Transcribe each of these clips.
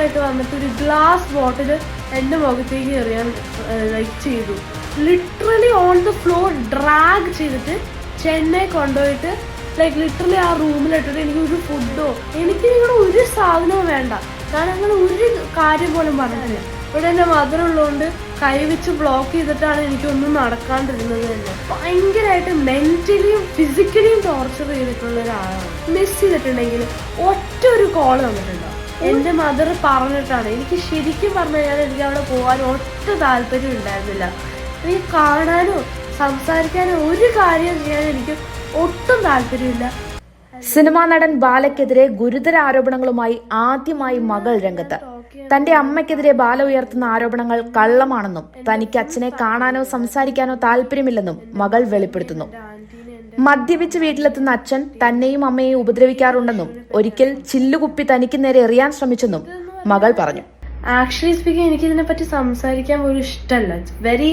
ആയിട്ട് വന്നിട്ട് ഒരു ഗ്ലാസ് ബോട്ടിൽ എന്റെ മുഖത്തേക്ക് എറിയാൻ ലൈക്ക് ചെയ്തു. Literally on the floor drag ചെയ്തിട്ട് ചെന്നൈ കൊണ്ടുപോയിട്ട് ലൈക്ക് ലിറ്ററലി ആ റൂമിലിട്ടിട്ട് എനിക്ക് ഒരു ഫുഡോ എനിക്ക് നിങ്ങളുടെ ഒരു സാധനവും വേണ്ട. ഞാൻ അങ്ങനെ ഒരു കാര്യം പോലും പറഞ്ഞില്ല ഇവിടെ എന്റെ മദർ കൈവച്ച് ബ്ലോക്ക് ചെയ്തിട്ടാണ് എനിക്കൊന്നും നടക്കാണ്ടിരുന്നത് തന്നെ ഭയങ്കരമായിട്ട് മെന്റലിയും ഫിസിക്കലിയും ടോർച്ചർ ചെയ്തിട്ടുള്ള ഒരാളാണ് മിസ് ചെയ്തിട്ടുണ്ടെങ്കിൽ ഒറ്റ ഒരു കോൾ വന്നിട്ടുണ്ടോ എന്റെ മദർ പറഞ്ഞിട്ടാണ്. എനിക്ക് ശരിക്കും പറഞ്ഞു കഴിഞ്ഞാൽ എനിക്ക് അവിടെ പോകാൻ ഒട്ടും താല്പര്യം ഉണ്ടായിരുന്നില്ല. എനിക്ക് കാണാനോ സംസാരിക്കാനോ ഒരു കാര്യം ചെയ്യാൻ എനിക്ക് ഒട്ടും താല്പര്യമില്ല. സിനിമാ നടൻ ബാലയ്ക്കെതിരെ ഗുരുതര ആരോപണങ്ങളുമായി ആദ്യമായി മകൾ രംഗത്ത്. തന്റെ അമ്മയ്ക്കെതിരെ ബാല ഉയർത്തുന്ന ആരോപണങ്ങൾ കള്ളമാണെന്നും തനിക്ക് അച്ഛനെ കാണാനോ സംസാരിക്കാനോ താല്പര്യമില്ലെന്നും മകൾ വെളിപ്പെടുത്തുന്നു. മദ്യപിച്ച് വീട്ടിലെത്തുന്ന അച്ഛൻ തന്നെയും അമ്മയെയും ഉപദ്രവിക്കാറുണ്ടെന്നും ഒരിക്കൽ ചില്ലുകുപ്പി തനിക്ക് നേരെ എറിയാൻ ശ്രമിച്ചെന്നും മകൾ പറഞ്ഞു. ആക്ച്വലി സ്പീക്കിംഗ് എനിക്ക് ഇതിനെ പറ്റി സംസാരിക്കാൻ ഒരു ഇഷ്ടമല്ല very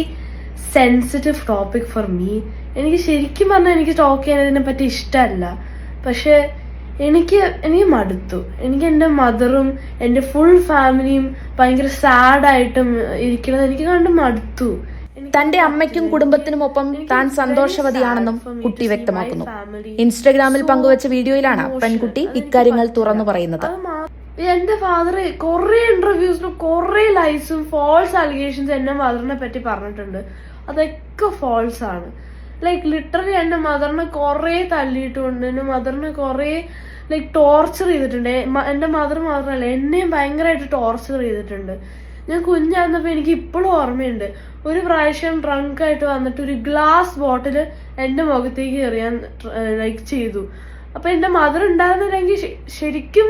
sensitive topic for me എനിക്ക് ശരിക്കും പറഞ്ഞാൽ എനിക്ക് ടോക്ക് ചെയ്യാൻ ഇതിനെ പറ്റി ഇഷ്ടമല്ല പക്ഷെ എനിക്ക് എനിക്ക് മടുത്തു. എനിക്ക് എന്റെ മദറും എന്റെ ഫുൾ ഫാമിലിയും ഭയങ്കര സാഡായിട്ടും ഇരിക്കണത് എനിക്ക് കണ്ട് മടുത്തു. തന്റെ അമ്മയ്ക്കും കുടുംബത്തിനും ഒപ്പം താൻ സന്തോഷവതിയാണെന്നും കുട്ടി വ്യക്തമാക്കുന്നു. ഇൻസ്റ്റഗ്രാമിൽ പങ്കുവച്ച വീഡിയോയിലാണ് പെൺകുട്ടി ഇക്കാര്യങ്ങൾ തുറന്നു പറയുന്നത്. എന്റെ ഫാദർ കുറെ ഇന്റർവ്യൂസിലും കുറെ ലൈസും ഫോൾസ് അലിഗേഷൻസ് എന്റെ മദറിനെ പറ്റി പറഞ്ഞിട്ടുണ്ട്. അതൊക്കെ ഫോൾസ് ആണ്. ലൈക്ക് ലിറ്ററലി എന്റെ മദറിനെ കുറെ തല്ലിയിട്ടുണ്ട്. എന്റെ മദറിനെ കുറെ ലൈക് ടോർച്ചർ ചെയ്തിട്ടുണ്ട്. എന്റെ മദർ മാത്രമല്ല എന്നെയും ഭയങ്കരമായിട്ട് ടോർച്ചർ ചെയ്തിട്ടുണ്ട്. ഞാൻ കുഞ്ഞായിരുന്നപ്പോ എനിക്ക് ഇപ്പോഴും ഓർമ്മയുണ്ട്. ഒരു പ്രാവശ്യം ഡ്രങ്ക് ആയിട്ട് വന്നിട്ട് ഒരു ഗ്ലാസ് ബോട്ടിൽ എന്റെ മുഖത്തേക്ക് എറിയാൻ ലൈക്ക് ചെയ്തു. അപ്പൊ എന്റെ മദർ ഉണ്ടായിരുന്നില്ലെങ്കിൽ ശരിക്കും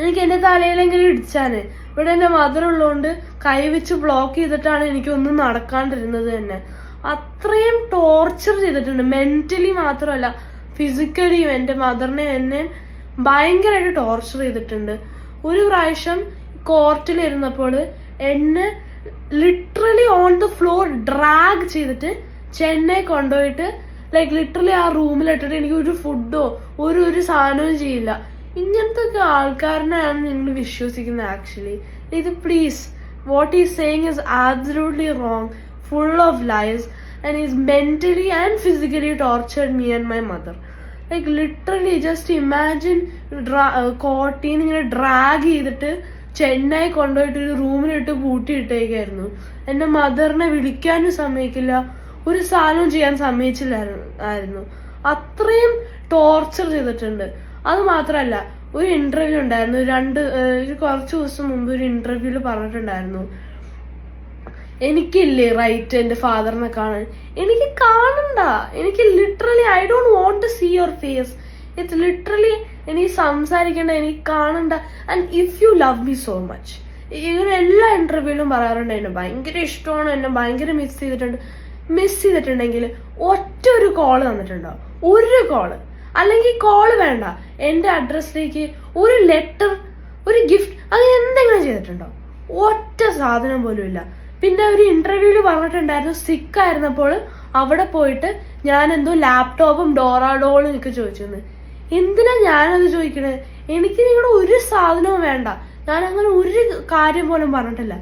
എനിക്ക് എന്റെ തലയിലെങ്കിലും ഇടിച്ചാന്. ഇവിടെ എന്റെ മദർ ഉള്ളതുകൊണ്ട് കൈവച്ച് ബ്ലോക്ക് ചെയ്തിട്ടാണ് എനിക്കൊന്നും നടക്കാണ്ടിരുന്നത് തന്നെ. അത്രയും ടോർച്ചർ ചെയ്തിട്ടുണ്ട്. മെന്റലി മാത്രമല്ല ഫിസിക്കലിയും എന്റെ മദറിനെ എന്നെ ഭയങ്കരമായിട്ട് ടോർച്ചർ ചെയ്തിട്ടുണ്ട്. ഒരു പ്രാവശ്യം കോർട്ടിലിരുന്നപ്പോൾ എന്നെ literally on the floor drag ചെയ്തിട്ട് ചെന്നൈ കൊണ്ടുപോയിട്ട് ലൈക്ക് ലിറ്ററലി ആ റൂമിലിട്ടിട്ട് എനിക്ക് ഒരു ഫുഡോ ഒരു ഒരു സാധനവും ചെയ്യില്ല. ഇങ്ങനത്തെ ഒക്കെ ആൾക്കാരനെയാണ് നിങ്ങൾ വിശ്വസിക്കുന്നത് ആക്ച്വലി ഇത് please what is saying is absolutely wrong full of lies and is mentally and physically tortured me and my mother like literally just imagine കോട്ടീന്ന് ഇങ്ങനെ ഡ്രാഗ് ചെയ്തിട്ട് ചെന്നൈ കൊണ്ടുപോയിട്ട് ഒരു റൂമിലിട്ട് പൂട്ടിയിട്ടേക്കായിരുന്നു. എന്റെ മദറിനെ വിളിക്കാനും സമ്മതിക്കില്ല. ഒരു സാധനവും ചെയ്യാൻ സമ്മതിച്ചില്ലായിരുന്നു. അത്രയും ടോർച്ചർ ചെയ്തിട്ടുണ്ട്. അത് മാത്രമല്ല ഒരു ഇന്റർവ്യൂ ഉണ്ടായിരുന്നു. രണ്ട് കുറച്ച് ദിവസം മുമ്പ് ഒരു ഇന്റർവ്യൂൽ പറഞ്ഞിട്ടുണ്ടായിരുന്നു. എനിക്കില്ലേ റൈറ്റ് എന്റെ ഫാദറിനെ കാണാൻ? എനിക്ക് കാണണ്ട. എനിക്ക് literally I don't want to see your face it's literally എനിക്ക് സംസാരിക്കേണ്ട എനിക്ക് കാണണ്ട. And if you love me so much ഇങ്ങനെ എല്ലാ ഇന്റർവ്യൂവിലും പറയാറുണ്ട് എന്നെ ഭയങ്കര ഇഷ്ടമാണ് എന്നെ ഭയങ്കര മിസ് ചെയ്തിട്ടുണ്ട്. മിസ് ചെയ്തിട്ടുണ്ടെങ്കിൽ ഒറ്റ ഒരു കോൾ തന്നിട്ടുണ്ടോ? ഒരു കോൾ അല്ലെങ്കിൽ കോൾ വേണ്ട. എന്റെ അഡ്രസ്സിലേക്ക് ഒരു ലെറ്റർ ഒരു ഗിഫ്റ്റ് അങ്ങനെ എന്തെങ്കിലും ചെയ്തിട്ടുണ്ടോ? ഒറ്റ സാധനം പോലും ഇല്ല. പിന്നെ ഒരു ഇന്റർവ്യൂവിൽ പറഞ്ഞിട്ടുണ്ടായിരുന്നു സിക്ക് ആയിരുന്നപ്പോൾ അവിടെ പോയിട്ട് ഞാൻ എന്തോ ലാപ്ടോപ്പും ഡോറാഡോളും എനിക്ക് ചോദിച്ചെന്ന് എന്തിനാ ഞാനത് ചോദിക്കണേ? എനിക്ക് നിങ്ങളുടെ ഒരു സാധനവും വേണ്ട. ഞാൻ അങ്ങനെ ഒരു കാര്യം പോലും പറഞ്ഞിട്ടില്ല.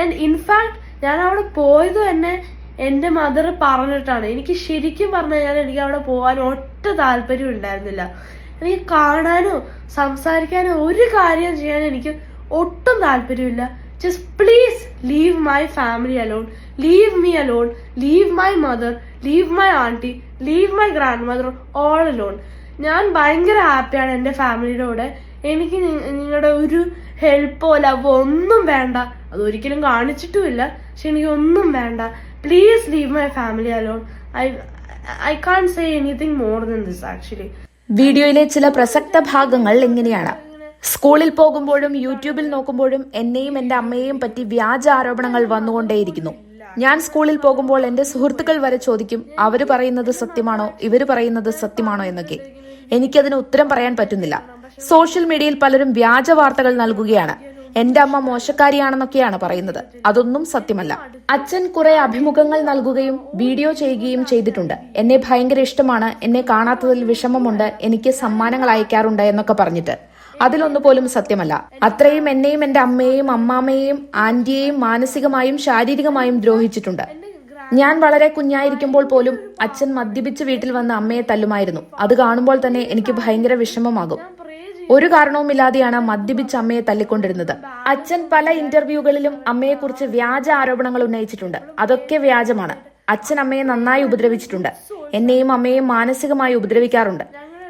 ആൻഡ് ഇൻഫാക്ട് ഞാൻ അവിടെ പോയത് തന്നെ എന്റെ മദർ പറഞ്ഞിട്ടാണ്. എനിക്ക് ശരിക്കും പറഞ്ഞു കഴിഞ്ഞാൽ എനിക്ക് അവിടെ പോകാൻ ഒട്ടും താല്പര്യം ഉണ്ടായിരുന്നില്ല. എനിക്ക് കാണാനോ സംസാരിക്കാനോ ഒരു കാര്യം ചെയ്യാൻ എനിക്ക് ഒട്ടും താല്പര്യമില്ല. Just please leave my family alone leave me alone leave my mother leave my aunty leave my grandmother all alone ഞാൻ ഭയങ്കര ഹാപ്പിയാണ് എന്റെ ഫാമിലിയുടെ കൂടെ. എനിക്ക് നിങ്ങളുടെ ഒരു ഹെൽപ്പോ ലവോ ഒന്നും വേണ്ട. അതൊരിക്കലും കാണിച്ചിട്ടുമില്ല. പക്ഷെ എനിക്ക് ഒന്നും വേണ്ട. Please leave my family alone I I can't say anything more than this actually വീഡിയോയിലെ ചില പ്രസക്ത ഭാഗങ്ങൾ എങ്ങനെയാണ് സ്കൂളിൽ പോകുമ്പോഴും യൂട്യൂബിൽ നോക്കുമ്പോഴും എന്നെയും എന്റെ അമ്മയെയും പറ്റി വ്യാജ ആരോപണങ്ങൾ വന്നുകൊണ്ടേയിരിക്കുന്നു. ഞാൻ സ്കൂളിൽ പോകുമ്പോൾ എന്റെ സുഹൃത്തുക്കൾ വരെ ചോദിക്കും അവർ പറയുന്നത് സത്യമാണോ ഇവർ പറയുന്നത് സത്യമാണോ എന്നൊക്കെ. എനിക്കതിന് ഉത്തരം പറയാൻ പറ്റുന്നില്ല. സോഷ്യൽ മീഡിയയിൽ പലരും വ്യാജ വാർത്തകൾ നൽകുകയാണ്. എന്റെ അമ്മ മോശക്കാരിയാണെന്നൊക്കെയാണ് പറയുന്നത്. അതൊന്നും സത്യമല്ല. അച്ഛൻ കുറെ അഭിമുഖങ്ങൾ നൽകുകയും വീഡിയോ ചെയ്യുകയും ചെയ്തിട്ടുണ്ട്. എന്നെ ഭയങ്കര ഇഷ്ടമാണ്. എന്നെ കാണാത്തതിൽ വിഷമമുണ്ട്. എനിക്ക് സമ്മാനങ്ങൾ അയക്കാറുണ്ട് എന്നൊക്കെ പറഞ്ഞിട്ട്. അതിലൊന്നു പോലും സത്യമല്ല. അത്രയും എന്നെയും എന്റെ അമ്മയെയും അമ്മാമ്മയെയും ആന്റിയെയും മാനസികമായും ശാരീരികമായും ദ്രോഹിച്ചിട്ടുണ്ട്. ഞാൻ വളരെ കുഞ്ഞായിരിക്കുമ്പോൾ പോലും അച്ഛൻ മദ്യപിച്ച് വീട്ടിൽ വന്ന അമ്മയെ തല്ലുമായിരുന്നു. അത് കാണുമ്പോൾ തന്നെ എനിക്ക് ഭയങ്കര വിഷമമാകും. ഒരു കാരണവുമില്ലാതെയാണ് മദ്യപിച്ച് അമ്മയെ തല്ലിക്കൊണ്ടിരുന്നത്. അച്ഛൻ പല ഇന്റർവ്യൂകളിലും അമ്മയെക്കുറിച്ച് വ്യാജ ആരോപണങ്ങൾ ഉന്നയിച്ചിട്ടുണ്ട്. അതൊക്കെ വ്യാജമാണ്. അച്ഛൻ അമ്മയെ നന്നായി ഉപദ്രവിച്ചിട്ടുണ്ട്. എന്നെയും അമ്മയെയും മാനസികമായി ഉപദ്രവിക്കാറുണ്ട്.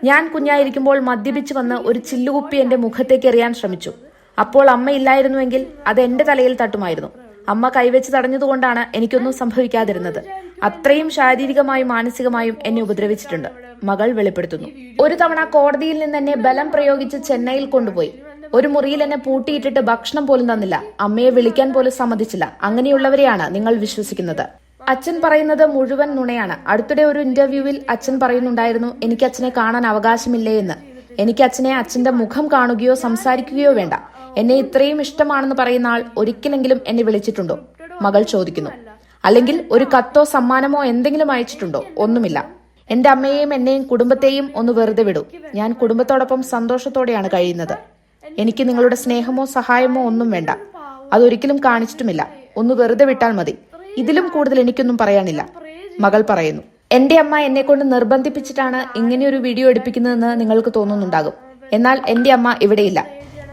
ഞാൻ കുഞ്ഞായിരിക്കുമ്പോൾ മദ്യപിച്ച് വന്ന് ഒരു ചില്ലുകുപ്പി എന്റെ മുഖത്തേക്ക് എറിയാൻ ശ്രമിച്ചു. അപ്പോൾ അമ്മ ഇല്ലായിരുന്നുവെങ്കിൽ അത് എന്റെ തലയിൽ തട്ടുമായിരുന്നു. അമ്മ കൈവച്ച് തടഞ്ഞതുകൊണ്ടാണ് എനിക്കൊന്നും സംഭവിക്കാതിരുന്നത്. അത്രയും ശാരീരികമായും മാനസികമായും എന്നെ ഉപദ്രവിച്ചിട്ടുണ്ട്. മകൾ വെളിപ്പെടുത്തുന്നു. ഒരു തവണ കോടതിയിൽ നിന്ന് എന്നെ ബലം പ്രയോഗിച്ച് ചെന്നൈയിൽ കൊണ്ടുപോയി. ഒരു മുറിയിൽ എന്നെ പൂട്ടിയിട്ടിട്ട് ഭക്ഷണം പോലും തന്നില്ല. അമ്മയെ വിളിക്കാൻ പോലും സമ്മതിച്ചില്ല. അങ്ങനെയുള്ളവരെയാണ് നിങ്ങൾ വിശ്വസിക്കുന്നത്. അച്ഛൻ പറയുന്നത് മുഴുവൻ നുണയാണ്. അടുത്തിടെ ഒരു ഇന്റർവ്യൂവിൽ അച്ഛൻ പറയുന്നുണ്ടായിരുന്നു എനിക്ക് അച്ഛനെ കാണാൻ അവകാശമില്ലേ എന്ന്. എനിക്ക് അച്ഛനെ അച്ഛന്റെ മുഖം കാണുകയോ സംസാരിക്കുകയോ വേണ്ട. എന്നെ ഇത്രയും ഇഷ്ടമാണെന്ന് പറയുന്ന ആൾ ഒരിക്കലെങ്കിലും എന്നെ വിളിച്ചിട്ടുണ്ടോ? മകൾ ചോദിക്കുന്നു. അല്ലെങ്കിൽ ഒരു കത്തോ സമ്മാനമോ എന്തെങ്കിലും അയച്ചിട്ടുണ്ടോ? ഒന്നുമില്ല. എന്റെ അമ്മയെയും എന്നെയും കുടുംബത്തെയും ഒന്ന് വെറുതെ വിടൂ. ഞാൻ കുടുംബത്തോടൊപ്പം സന്തോഷത്തോടെയാണ് കഴിയുന്നത്. എനിക്ക് നിങ്ങളുടെ സ്നേഹമോ സഹായമോ ഒന്നും വേണ്ട. അതൊരിക്കലും കാണിച്ചിട്ടുമില്ല. ഒന്ന് വെറുതെ വിട്ടാൽ മതി. ഇതിലും കൂടുതൽ എനിക്കൊന്നും പറയാനില്ല. മകൾ പറയുന്നു. എന്റെ അമ്മ എന്നെ കൊണ്ട് നിർബന്ധിപ്പിച്ചിട്ടാണ് ഇങ്ങനെ ഒരു വീഡിയോ എടുപ്പിക്കുന്നതെന്ന് നിങ്ങൾക്ക് തോന്നുന്നുണ്ടാകും. എന്നാൽ എന്റെ അമ്മ ഇവിടെയില്ല.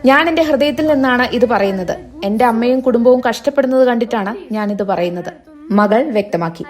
ഞാൻ എന്റെ ഹൃദയത്തിൽ നിന്നാണ് ഇത് പറയുന്നത്. എന്റെ അമ്മയും കുടുംബവും കഷ്ടപ്പെടുന്നത് കണ്ടിട്ടാണ് ഞാൻ ഇത് പറയുന്നത്. മകൾ വ്യക്തമാക്കി.